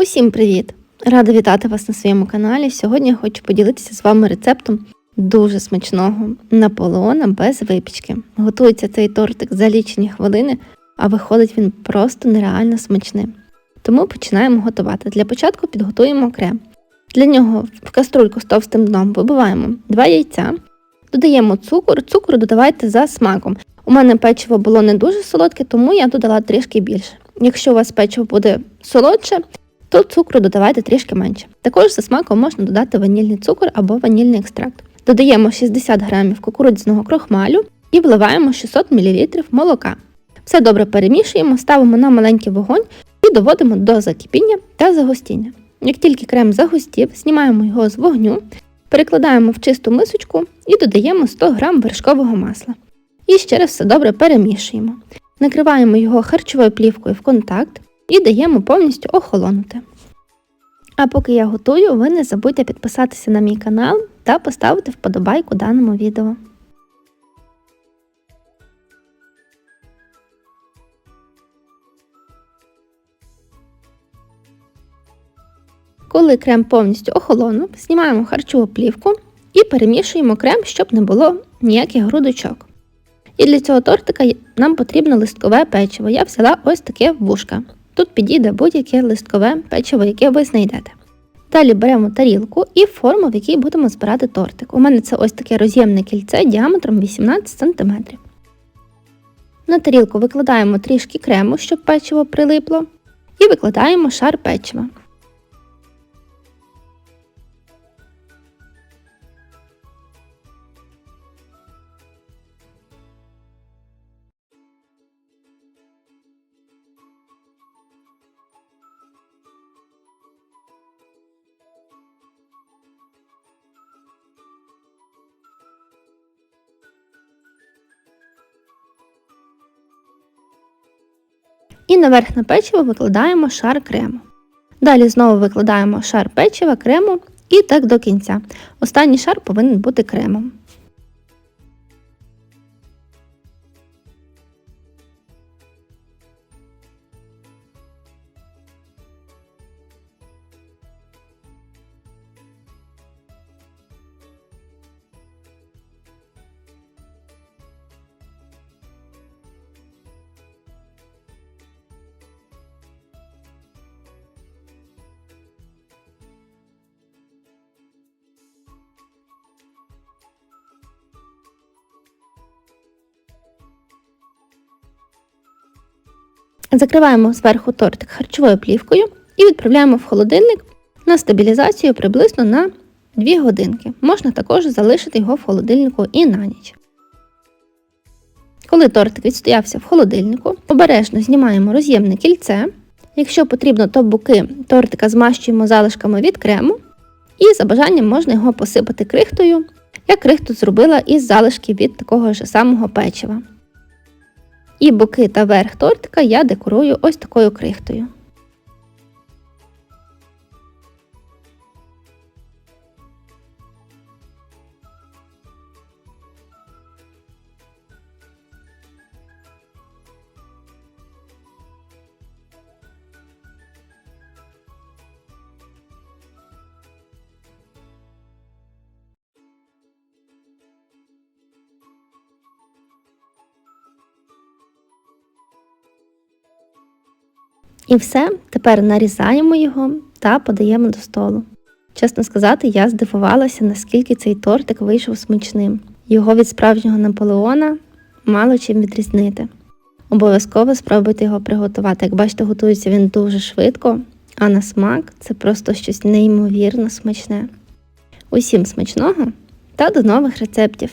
Усім привіт! Рада вітати вас на своєму каналі. Сьогодні я хочу поділитися з вами рецептом дуже смачного наполеона без випічки. Готується цей тортик за лічені хвилини, а виходить він просто нереально смачним. Тому починаємо готувати. Для початку підготуємо крем. Для нього в каструльку з товстим дном вибиваємо 2 яйця, додаємо цукор. Цукор додавайте за смаком. У мене печиво було не дуже солодке, тому я додала трішки більше. Якщо у вас печиво буде солодше, то цукру додавайте трішки менше. Також за смаком можна додати ванільний цукор або ванільний екстракт. Додаємо 60 г кукурудзяного крохмалю і вливаємо 600 мл молока. Все добре перемішуємо, ставимо на маленький вогонь і доводимо до закипіння та загустіння. Як тільки крем загустів, знімаємо його з вогню, перекладаємо в чисту мисочку і додаємо 100 г вершкового масла. І ще раз все добре перемішуємо. Накриваємо його харчовою плівкою в контакт і даємо повністю охолонути. А поки я готую, ви не забудьте підписатися на мій канал та поставити вподобайку даному відео. Коли крем повністю охолонув, знімаємо харчову плівку і перемішуємо крем, щоб не було ніяких грудочок. І для цього тортика нам потрібно листкове печиво. Я взяла ось таке вушка. Тут підійде будь-яке листкове печиво, яке ви знайдете. Далі беремо тарілку і форму, в якій будемо збирати тортик. У мене це ось таке роз'ємне кільце діаметром 18 см. На тарілку викладаємо трішки крему, щоб печиво прилипло, і викладаємо шар печива. І наверх на печиво викладаємо шар крему. Далі знову викладаємо шар печива, крему і так до кінця. Останній шар повинен бути кремом. Закриваємо зверху тортик харчовою плівкою і відправляємо в холодильник на стабілізацію приблизно на 2 годинки. Можна також залишити його в холодильнику і на ніч. Коли тортик відстоявся в холодильнику, обережно знімаємо роз'ємне кільце. Якщо потрібно, то боки тортика змащуємо залишками від крему, і за бажанням можна його посипати крихтою. Я крихту зробила із залишків від такого ж самого печива. І боки та верх тортика я декорую ось такою крихтою. І все, тепер нарізаємо його та подаємо до столу. Чесно сказати, я здивувалася, наскільки цей тортик вийшов смачним. Його від справжнього Наполеона мало чим відрізнити. Обов'язково спробуйте його приготувати. Як бачите, готується він дуже швидко, а на смак це просто щось неймовірно смачне. Усім смачного та до нових рецептів!